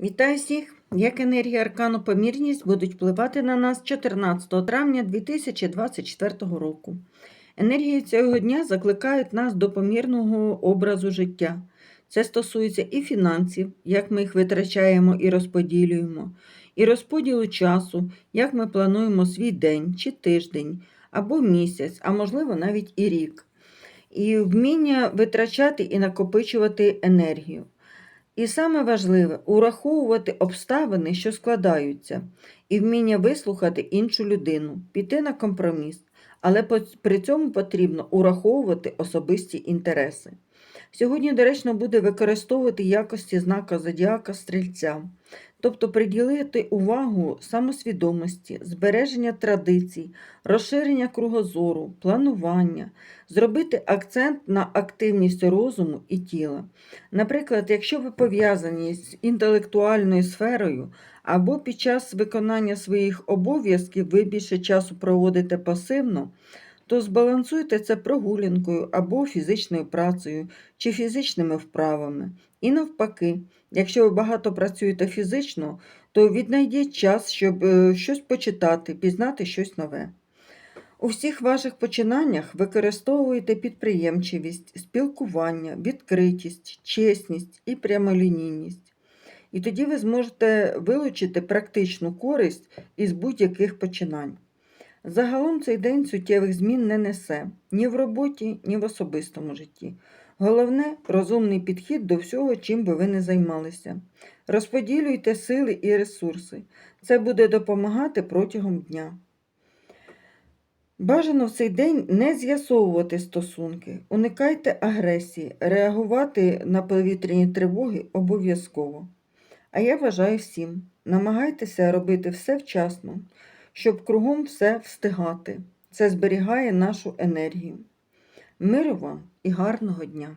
Вітаю всіх! Як енергія аркану помірність будуть впливати на нас 14 травня 2024 року. Енергії цього дня закликають нас до помірного образу життя. Це стосується і фінансів, як ми їх витрачаємо і розподілюємо, і розподілу часу, як ми плануємо свій день чи тиждень, або місяць, а можливо навіть і рік. І вміння витрачати і накопичувати енергію. І саме важливе ураховувати обставини, що складаються, і вміння вислухати іншу людину, піти на компроміс, але при цьому потрібно ураховувати особисті інтереси. Сьогодні доречно буде використовувати якості знака зодіака стрільця, тобто приділити увагу самосвідомості, збереження традицій, розширення кругозору, планування, зробити акцент на активність розуму і тіла. Наприклад, якщо ви пов'язані з інтелектуальною сферою, або під час виконання своїх обов'язків ви більше часу проводите пасивно, то збалансуйте це прогулянкою або фізичною працею чи фізичними вправами. І навпаки, якщо ви багато працюєте фізично, то віднайдіть час, щоб е, щось почитати, пізнати щось нове. У всіх ваших починаннях використовуйте підприємчивість, спілкування, відкритість, чесність і прямолінійність. І тоді ви зможете вилучити практичну користь із будь-яких починань. Загалом цей день суттєвих змін не несе ні в роботі, ні в особистому житті. Головне розумний підхід до всього, чим би ви не займалися. Розподілюйте сили і ресурси. Це буде допомагати протягом дня. Бажано в цей день не з'ясовувати стосунки, уникайте агресії, реагувати на повітряні тривоги обов'язково. А я бажаю всім, намагайтеся робити все вчасно, щоб кругом все встигати. Це зберігає нашу енергію. Миру вам і гарного дня!